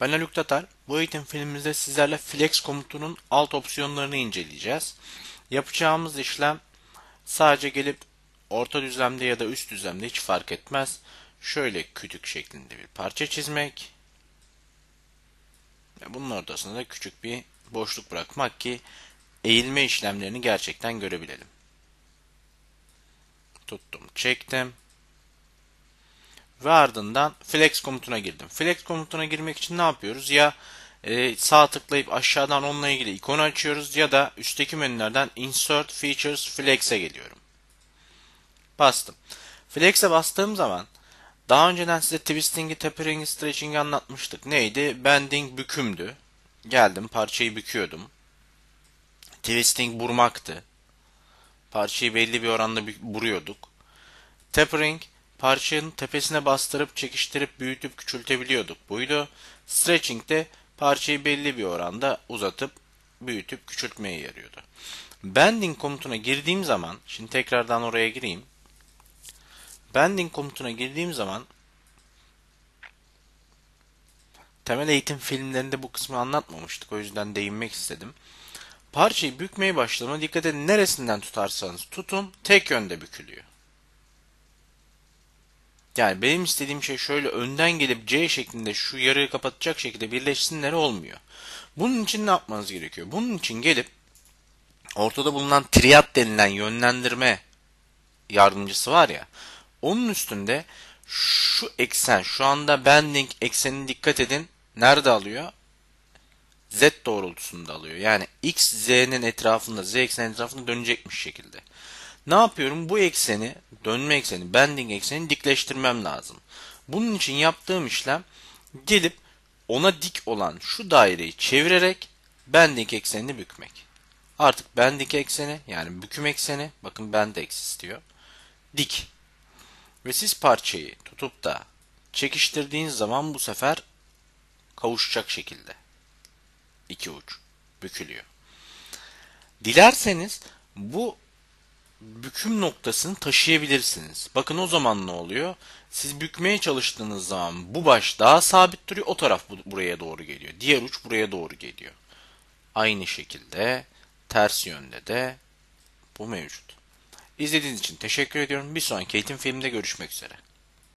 Ben Haluk Tatar. Bu eğitim filmimizde sizlerle flex komutunun alt opsiyonlarını inceleyeceğiz. Yapacağımız işlem sadece gelip orta düzlemde ya da üst düzlemde hiç fark etmez. Şöyle kütük şeklinde bir parça çizmek. Ve bunun ortasında da küçük bir boşluk bırakmak ki eğilme işlemlerini gerçekten görebilelim. Tuttum, çektim ve ardından flex komutuna girdim. Flex komutuna girmek için ne yapıyoruz? Ya e, sağ tıklayıp aşağıdan onunla ilgili ikonu açıyoruz ya da üstteki menülerden Insert Features Flex'e geliyorum. Bastım. Flex'e bastığım zaman daha önceden size twisting'i, tapering'i, stretching'i anlatmıştık. Neydi? Bending bükümdü. Geldim parçayı büküyordum. Twisting burmaktı. Parçayı belli bir oranda buruyorduk. Tapering parçanın tepesine bastırıp çekiştirip büyütüp küçültebiliyorduk buydu. Stretching de parçayı belli bir oranda uzatıp büyütüp küçültmeye yarıyordu. Bending komutuna girdiğim zaman, şimdi tekrardan oraya gireyim. Bending komutuna girdiğim zaman temel eğitim filmlerinde bu kısmı anlatmamıştık. O yüzden değinmek istedim. Parçayı bükmeye başladığında dikkat edin neresinden tutarsanız tutun tek yönde bükülüyor. Yani benim istediğim şey şöyle önden gelip C şeklinde şu yarığı kapatacak şekilde birleşsinler olmuyor. Bunun için ne yapmanız gerekiyor? Bunun için gelip ortada bulunan triat denilen yönlendirme yardımcısı var ya onun üstünde şu eksen şu anda bending eksenini dikkat edin nerede alıyor? Z doğrultusunda alıyor. Yani x z'nin etrafında z eksenin etrafında dönecekmiş şekilde. Ne yapıyorum? Bu ekseni, dönme ekseni, bending ekseni dikleştirmem lazım. Bunun için yaptığım işlem gelip ona dik olan şu daireyi çevirerek bending eksenini bükmek. Artık bending ekseni yani büküm ekseni bakın bend eksis diyor. Dik. Ve siz parçayı tutup da çekiştirdiğiniz zaman bu sefer kavuşacak şekilde. iki uç bükülüyor. Dilerseniz bu büküm noktasını taşıyabilirsiniz. Bakın o zaman ne oluyor? Siz bükmeye çalıştığınız zaman bu baş daha sabit duruyor. O taraf buraya doğru geliyor. Diğer uç buraya doğru geliyor. Aynı şekilde ters yönde de bu mevcut. İzlediğiniz için teşekkür ediyorum. Bir sonraki eğitim filminde görüşmek üzere.